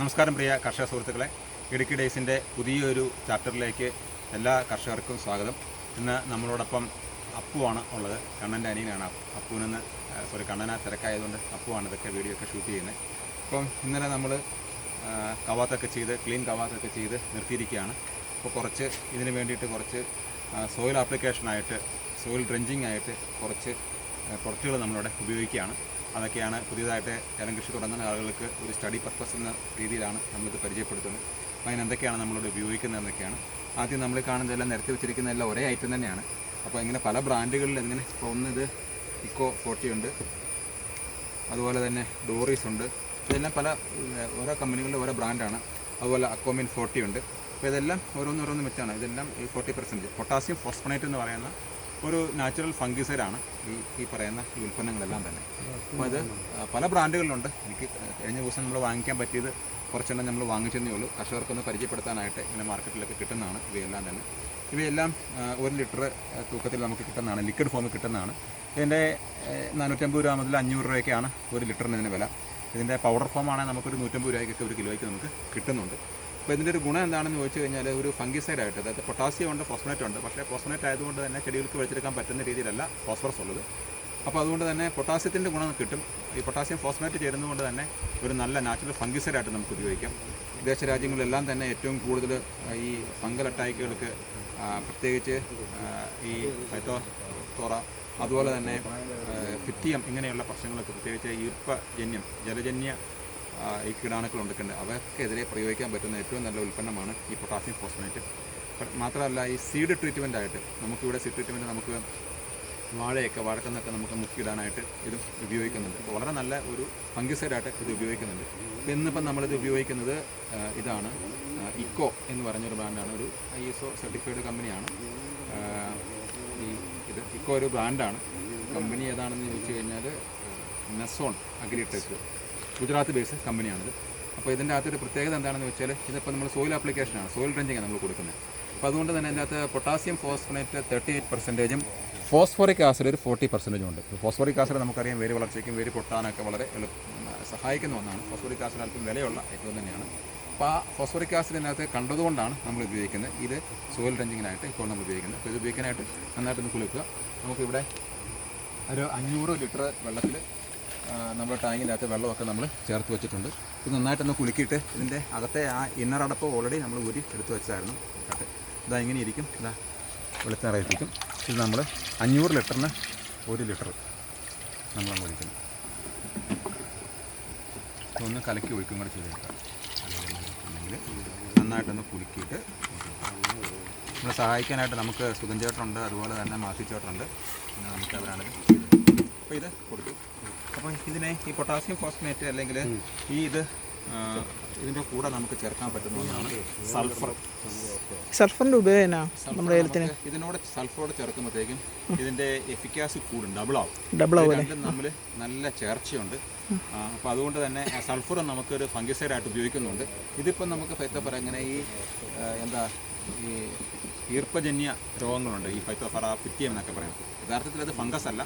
നമസ്കാരം പ്രിയ കർഷക സുഹൃത്തുക്കളെ. ഇടുക്കി ഡേയ്സിന്റെ പുതിയൊരു ചാപ്റ്ററിലേക്ക് എല്ലാ കർഷകർക്കും സ്വാഗതം. ഇന്ന് നമ്മളോടൊപ്പം അപ്പുവാണ് ഉള്ളത്. കണ്ണന്റെ അനിയനാണ് അപ്പു. അപ്പുവിനെന്ന് സോറി കണ്ണന തിരക്കായതുകൊണ്ട് അപ്പുവാണ് ഇതൊക്കെ വീഡിയോ ഒക്കെ ഷൂട്ട് ചെയ്യുന്നത് അപ്പം ഇന്നലെ നമ്മൾ കവാത്തൊക്കെ ചെയ്ത് ക്ലീൻ കവാത്തൊക്കെ ചെയ്ത് നിർത്തിയിരിക്കുകയാണ്. അപ്പോൾ കുറച്ച് ഇതിന് വേണ്ടിയിട്ട് കുറച്ച് സോയിൽ ആപ്ലിക്കേഷനായിട്ട് സോയിൽ ഡ്രെഞ്ചിങ് ആയിട്ട് കുറച്ച് പ്രൊഡക്റ്റുകൾ നമ്മളിവിടെ ഉപയോഗിക്കുകയാണ്. അതൊക്കെയാണ് പുതിയതായിട്ട് ഏലം കൃഷി തുടങ്ങുന്ന ആളുകൾക്ക് ഒരു സ്റ്റഡി പർപ്പസ് എന്ന രീതിയിലാണ് നമ്മളിത് പരിചയപ്പെടുത്തുന്നത്. അപ്പോൾ അതിനെന്തൊക്കെയാണ് നമ്മളിവിടെ ഉപയോഗിക്കുന്നത് എന്നൊക്കെയാണ്. ആദ്യം നമ്മൾ കാണുന്നതെല്ലാം നിരത്തി വെച്ചിരിക്കുന്നതെല്ലാം ഒരേ ഐറ്റം തന്നെയാണ്. അപ്പോൾ ഇങ്ങനെ പല ബ്രാൻഡുകളിൽ ഇങ്ങനെ ഇപ്പോൾ ഒന്നിത് ഇക്കോ ഫോർട്ടി ഉണ്ട്. അതുപോലെ തന്നെ ഡോറീസ് ഉണ്ട്. ഇതെല്ലാം പല ഓരോ കമ്പനികളുടെ ഓരോ ബ്രാൻഡാണ്. അതുപോലെ അക്കോമിൻ ഫോർട്ടി ഉണ്ട്. അപ്പോൾ ഇതെല്ലാം ഓരോന്നോരോന്ന് വെച്ചാണ് ഇതെല്ലാം ഈ ഫോർട്ടി പെർസെന്റ്. പൊട്ടാസ്യം ഫോസ്ഫണേറ്റ് എന്ന് പറയുന്ന ഒരു നാച്ചുറൽ ഫംഗിസൈഡാണ് ഈ ഈ പറയുന്ന ഈ ഉൽപ്പന്നങ്ങളെല്ലാം തന്നെ. അപ്പോൾ ഇത് പല ബ്രാൻഡുകളിലുണ്ട്. എനിക്ക് കഴിഞ്ഞ ദിവസം നമ്മൾ വാങ്ങിക്കാൻ പറ്റിയത് കുറച്ചെണ്ണം നമ്മൾ വാങ്ങിച്ചതേ ഉള്ളൂ. കർഷകർക്കൊന്ന് പരിചയപ്പെടുത്താനായിട്ട് ഇങ്ങനെ മാർക്കറ്റിലൊക്കെ കിട്ടുന്നതാണ് ഇവയെല്ലാം തന്നെ. ഇവയെല്ലാം ഒരു ലിറ്റർ തൂക്കത്തിൽ നമുക്ക് കിട്ടുന്നതാണ്. ലിക്വിഡ് ഫോമിൽ കിട്ടുന്നതാണ്. ഇതിന്റെ നാനൂറ്റമ്പത് രൂപ മുതൽ അഞ്ഞൂറ് രൂപയൊക്കെയാണ് ഒരു ലിറ്ററിന് ഇതിന് വില. ഇതിന്റെ പൗഡർ ഫോമാണെങ്കിൽ നമുക്കൊരു നൂറ്റമ്പത് രൂപയ്ക്കൊക്കെ ഒരു കിലോയ്ക്ക് നമുക്ക് കിട്ടുന്നുണ്ട്. അപ്പോൾ ഇതിന്റെ ഒരു ഗുണം എന്താണെന്ന് ചോദിച്ചു കഴിഞ്ഞാൽ ഒരു ഫംഗിസൈഡ് ആയിട്ട് അതായത് പൊട്ടാസ്യം ഉണ്ട് ഫോസ്ഫനേറ്റ് ഉണ്ട്. പക്ഷേ ഫോസ്ഫനേറ്റ് ആയതുകൊണ്ട് തന്നെ ചെടികൾക്ക് വലിച്ചെടുക്കാൻ പറ്റുന്ന രീതിയിലല്ല ഫോസ്ഫറസ് ഉള്ളത്. അപ്പോൾ അതുകൊണ്ട് തന്നെ പൊട്ടാസ്യത്തിന്റെ ഗുണം കിട്ടും. ഈ പൊട്ടാസ്യം ഫോസ്ഫനേറ്റ് ചേരുന്നതുകൊണ്ട് തന്നെ ഒരു നല്ല നാച്ചുറൽ ഫംഗിസൈഡ് ആയിട്ട് നമുക്ക് ഉപയോഗിക്കാം. വിദേശ രാജ്യങ്ങളിലെല്ലാം തന്നെ ഏറ്റവും കൂടുതൽ ഈ ഫംഗൽ അറ്റാക്കുകൾക്ക് പ്രത്യേകിച്ച് ഈ ഫൈറ്റോത്തോറ അതുപോലെ തന്നെ ഫിറ്റിയം ഇങ്ങനെയുള്ള പ്രശ്നങ്ങളൊക്കെ പ്രത്യേകിച്ച് ഈർപ്പജന്യം ജലജന്യ ഈ കീടാണുക്കൾ ഉണ്ടെങ്കിൽ അവയ്ക്കെതിരെ പ്രയോഗിക്കാൻ പറ്റുന്ന ഏറ്റവും നല്ല ഉൽപ്പന്നമാണ് ഈ പൊട്ടാസ്യം ഫോസ്ഫേറ്റ് മാത്രമല്ല ഈ സീഡ് ട്രീറ്റ്മെന്റ് ആയിട്ട് നമുക്കിവിടെ സീഡ് ട്രീറ്റ്മെന്റ് നമുക്ക് വാഴയൊക്കെ വഴക്കുന്നൊക്കെ നമുക്ക് മുക്കിയിടാനായിട്ട് ഇത് ഉപയോഗിക്കുന്നുണ്ട്. വളരെ നല്ല ഒരു ഫംഗിസൈഡായിട്ട് ഇത് ഉപയോഗിക്കുന്നുണ്ട്. ഇപ്പം ഇന്നിപ്പം നമ്മളിത് ഉപയോഗിക്കുന്നത് ഇതാണ് ഇക്കോ എന്ന് പറഞ്ഞൊരു ബ്രാൻഡാണ് ഒരു ഐ എസ് ഒ സർട്ടിഫൈഡ് കമ്പനിയാണ് ഈ ഇത് ഇക്കോ ഒരു ബ്രാൻഡാണ് കമ്പനി ഏതാണെന്ന് ചോദിച്ചു കഴിഞ്ഞാൽ നെസോൺ അഗ്രിടെക് ഗുജറാത്ത് ബേസ് കമ്പനിയാണിത്. അപ്പോൾ ഇതിന്റെ അകത്തൊരു പ്രത്യേകത എന്താണെന്ന് വെച്ചാൽ ഇതിപ്പോൾ നമ്മൾ സോയിൽ ആപ്ലിക്കേഷനാണ് സോയിൽ ഡ്രെഞ്ചിങ് നമ്മൾ കൊടുക്കുന്നത്. അപ്പോൾ അതുകൊണ്ട് തന്നെ അതിന്റെ അകത്ത് പൊട്ടാസ്യം ഫോസ്ഫനേറ്റ് തേർട്ടി എയ്റ്റ് പെർസെന്റേജും ഫോസ്ഫോറിക് ആസിഡ് ഒരു ഫോർട്ടി പെർസെന്റേജും ഉണ്ട്. ഫോസ്ഫോറിക് ആസിഡ് നമുക്കറിയാം വേര് വളർച്ചയ്ക്കും വേര് പൊട്ടാനൊക്കെ വളരെ സഹായിക്കുന്ന ഒന്നാണ്. ഫോസ്ഫോറിക് ആസിഡ് അല്പം വിലയുള്ള ഏറ്റവും തന്നെയാണ്. അപ്പോൾ ആ ഫോസ്ഫോറിക് ആസിഡിനകത്ത് കണ്ടതുകൊണ്ടാണ് നമ്മൾ ഉപയോഗിക്കുന്നത്. ഇത് സോയിൽ ഡ്രെഞ്ചിങ്ങിനായിട്ട് ഇപ്പോൾ നമ്മൾ ഉപയോഗിക്കുന്നത്. അപ്പോൾ ഇത് ഉപയോഗിക്കാനായിട്ട് നന്നായിട്ടൊന്ന് കുളിക്കുക. നമുക്കിവിടെ ഒരു അഞ്ഞൂറ് ലിറ്റർ വെള്ളത്തിൽ നമ്മുടെ അകത്ത് വെള്ളമൊക്കെ നമ്മൾ ചേർത്ത് വെച്ചിട്ടുണ്ട്. ഇത് നന്നായിട്ടൊന്ന് കുലുക്കിയിട്ട് ഇതിന്റെ അകത്തെ ആ ഇന്നർ അടപ്പ് ഓൾറെഡി നമ്മൾ ഊരി എടുത്ത് വെച്ചായിരുന്നു കട്ട്. ഇതാ ഇങ്ങനെ ഇരിക്കും. ഇതാ വെളുത്തറയിപ്പിക്കും ഇത് നമ്മൾ അഞ്ഞൂറ് ലിറ്ററിന് ഒരു ലിറ്റർ നമ്മൾ ഒഴിക്കുന്നു. ഒന്ന് കലക്കി ഒഴിക്കും കൂടെ ചെയ്തെടുക്കാം നന്നായിട്ടൊന്ന് കുലുക്കിയിട്ട് നമ്മളെ സഹായിക്കാനായിട്ട് നമുക്ക് സുഗം ചേട്ടനുണ്ട് അതുപോലെ തന്നെ മാസി ചേട്ടനുണ്ട്. പിന്നെ നമുക്ക് അവരാണിത് അപ്പോൾ ഇത് കൊടുക്കും. അപ്പോൾ ഇതിനെ ഈ പൊട്ടാസ്യം ഫോസ്ഫേറ്റ് അല്ലെങ്കിൽ ഈ ഇത് ഇതിന്റെ ഇതിന്റെ കൂടെ നമുക്ക് ചേർക്കാൻ പറ്റുന്ന ഒന്നാണ് സൾഫർ സൾഫറിന്റെ ഉപയോഗം നമ്മുടെ ഏലത്തിന്? ഇതിനോട് സൾഫറോട് ചേർക്കുമ്പോഴത്തേക്കും ഇതിന്റെ എഫിക്കാസി കൂടും ഡബിൾ ആവും. ഡബിൾ ആവും രണ്ടും തമ്മിൽ നല്ല ചേർച്ചയുണ്ട്. അപ്പോൾ അതുകൊണ്ട് തന്നെ സൾഫർ നമുക്കൊരു ഫംഗിസൈഡായിട്ട് ഉപയോഗിക്കുന്നുണ്ട്. ഇതിപ്പം നമുക്ക് ഫൈത്തോഫറ ഇങ്ങനെ ഈ എന്താ ഈ ഈർപ്പജന്യ രോഗങ്ങളുണ്ട്. ഈ ഫൈത്തോഫറ പിറ്റിയം എന്നൊക്കെ പറയും. യഥാർത്ഥത്തിൽ അത് ഫംഗസ് അല്ല.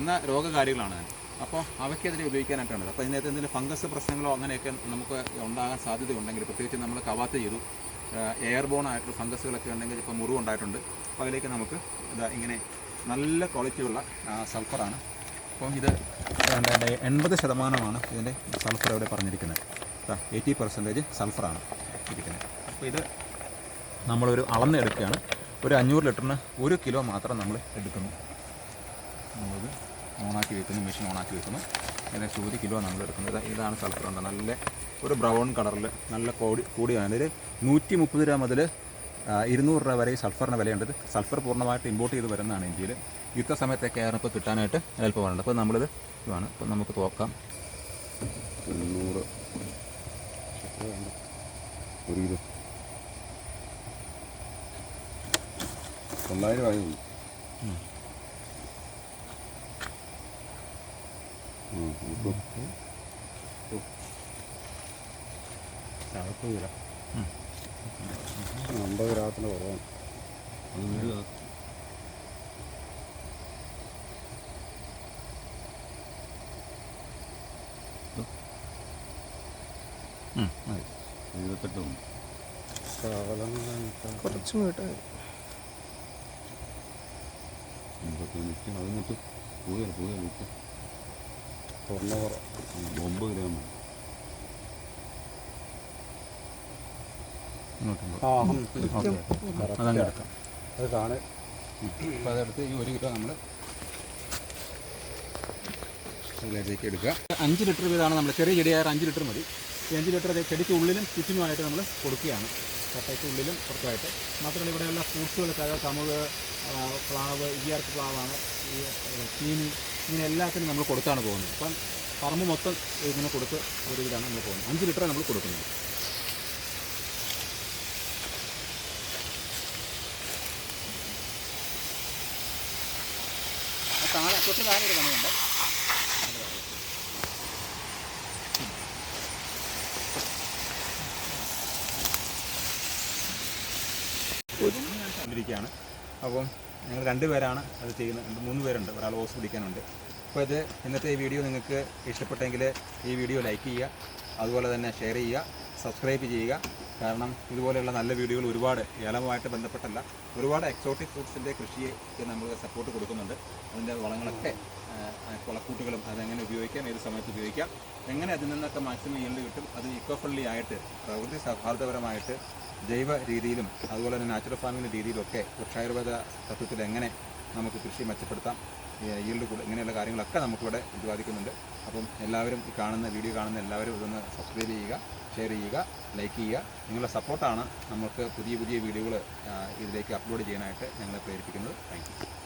എന്ന രോഗകാരികളാണ്. അപ്പോൾ അവയ്ക്കെതിരെ ഉപയോഗിക്കാനായിട്ടാണ് അപ്പോൾ ഇതിനകത്ത് എന്തെങ്കിലും ഫംഗസ് പ്രശ്നങ്ങളോ അങ്ങനെയൊക്കെ നമുക്ക് ഉണ്ടാകാൻ സാധ്യതയുണ്ടെങ്കിൽ പ്രത്യേകിച്ച് നമ്മൾ കവാത്ത് ചെയ്തു. എയർ ബോൺ ആയിട്ടുള്ള ഫംഗസുകളൊക്കെ ഉണ്ടെങ്കിൽ ഇപ്പോൾ മുറിവ് ഉണ്ടായിട്ടുണ്ട്. അപ്പോൾ അതിലേക്ക് നമുക്ക് ഇതാ ഇങ്ങനെ നല്ല ക്വാളിറ്റിയുള്ള സൾഫറാണ്. അപ്പം ഇത് എൺപത് ശതമാനമാണ് ഇതിന്റെ സൾഫർ ഇവിടെ പറഞ്ഞിരിക്കുന്നത്. എയ്റ്റി പെർസെന്റേജ് സൾഫറാണ് ഇരിക്കുന്നത്. അപ്പോൾ ഇത് നമ്മളൊരു അളന്നെടുക്കുകയാണ് ഒരു അഞ്ഞൂറ് ലിറ്ററിന് ഒരു കിലോ മാത്രം നമ്മൾ എടുക്കുന്നു. നമ്മളിത് ഓണാക്കി വെക്കുന്നു മെഷീൻ ഓണാക്കി വെക്കുന്നു. അതിനെ ചൂതി കിലോ നമ്മൾ എടുക്കുന്നത് ഇത് ഇതാണ് സൾഫർ ഉണ്ട്. നല്ല ഒരു ബ്രൗൺ കളറിൽ നല്ല കോടി കൂടിയാണ്. ഇതിൽ നൂറ്റി മുപ്പത് രൂപ മുതൽ ഇരുന്നൂറ് രൂപ വരെ ഈ സൾഫറിന് വിലയുണ്ട്. സൾഫർ പൂർണമായിട്ട് ഇമ്പോർട്ട് ചെയ്ത് വരുന്നതാണ് ഇന്ത്യയിൽ. യുദ്ധ സമയത്തൊക്കെ ആയിരുന്നു ഇപ്പോൾ കിട്ടാനായിട്ട് എളുപ്പമാണ്. അപ്പോൾ നമ്മളിത് ഇതാണ്. അപ്പോൾ നമുക്ക് നോക്കാം. തൊണ്ണൂറ് ഒരു കിലോ തൊള്ളായിരം ആയി ഉള്ളൂ. ഉം, ഇപ്പം അമ്പത് ഗ്രാമത്തിന് കുറവാണ്. ഉണ്ട്. കുറച്ചും കിട്ടാൻ അമ്പത്തി നിൽക്കും അത് എന്നിട്ട് നിൽക്കും തൊണ്ണൂറ് ഒമ്പത് ഗ്രാം മതി. ഓക്കെ. അതങ്ങ് എടുക്കാം. അത് കാണേ. അപ്പോൾ അതെടുത്ത് ഈ ഒരു കിലോ നമ്മൾ അതിലേക്ക് എടുക്കുക. അഞ്ച് ലിറ്റർ വീതമാണ് നമ്മൾ ചെറിയ ചെടിയായ അഞ്ച് ലിറ്റർ മതി. ഈ അഞ്ച് ലിറ്റർ ചെടിക്ക് ഉള്ളിലും ചുറ്റിനുമായിട്ട് നമ്മൾ കൊടുക്കുകയാണ്. കട്ടയ്ക്ക് ഉള്ളിലും പുറത്തുമായിട്ട്. മാത്രമല്ല ഇവിടെയുള്ള ഫ്രൂട്ട്സുകൾ കമുക് പ്ലാവ് ഇയർക്ക് പ്ലാവാണ്. ഈ ചീനി ഇങ്ങനെ എല്ലാത്തിനും നമ്മൾ കൊടുത്താണ് പോകുന്നത്. അപ്പം പറമ്പ് മൊത്തം ഇങ്ങനെ കൊടുത്ത് ഒരു ഇതിലാണ് നമ്മൾ പോകുന്നത്. അഞ്ച് ലിറ്റർ നമ്മൾ കൊടുക്കുന്നത്. ാണ് അപ്പം ഞങ്ങൾ രണ്ട് പേരാണ് അത് ചെയ്യുന്നത്. മൂന്ന് പേരുണ്ട്. ഒരാൾ ഓസ് പിടിക്കാനുണ്ട്. അപ്പോൾ ഇത് ഇന്നത്തെ ഈ വീഡിയോ നിങ്ങൾക്ക് ഇഷ്ടപ്പെട്ടെങ്കിൽ ഈ വീഡിയോ ലൈക്ക് ചെയ്യുക അതുപോലെ തന്നെ ഷെയർ ചെയ്യുക സബ്സ്ക്രൈബ് ചെയ്യുക. കാരണം ഇതുപോലെയുള്ള നല്ല വീഡിയോകൾ ഒരുപാട് ഏലവുമായിട്ട് ബന്ധപ്പെട്ടല്ല. ഒരുപാട് എക്സോട്ടിക് ഫ്രൂട്ട്സിന്റെ കൃഷിക്ക് നമ്മൾ സപ്പോർട്ട് കൊടുക്കുന്നുണ്ട്. അതിന്റെ വളങ്ങളൊക്കെ കുളക്കൂട്ടുകളും അതെങ്ങനെ ഉപയോഗിക്കാം ഏത് സമയത്ത് ഉപയോഗിക്കാം എങ്ങനെ അതിൽ നിന്നൊക്കെ മാക്സിമം ഈൽഡ് കിട്ടും അത് ഇക്കോ ഫ്രണ്ട്ലി ആയിട്ട് പ്രകൃതി സൗഹാർദ്ദപരമായിട്ട് ജൈവ രീതിയിലും അതുപോലെ തന്നെ നാച്ചുറൽ ഫാമിംഗ് രീതിയിലൊക്കെ വൃക്ഷായുർവേദ തത്വത്തിൽ എങ്ങനെ നമുക്ക് കൃഷി മെച്ചപ്പെടുത്താം ഈൽഡ് കൂടും ഇങ്ങനെയുള്ള കാര്യങ്ങളൊക്കെ നമുക്കിവിടെ പ്രതിപാദിക്കുന്നുണ്ട് അപ്പം എല്ലാവരും ഈ കാണുന്ന വീഡിയോ കാണുന്ന എല്ലാവരും ഇതൊന്ന് സബ്സ്ക്രൈബ് ചെയ്യുക ഷെയർ ചെയ്യുക ലൈക്ക് ചെയ്യുക. നിങ്ങളുടെ സപ്പോർട്ടാണ് നമുക്ക് പുതിയ പുതിയ വീഡിയോകൾ ഇതിലേക്ക് അപ്ലോഡ് ചെയ്യാനായിട്ട് ഞങ്ങളെ പ്രേരിപ്പിക്കുന്നത്. താങ്ക്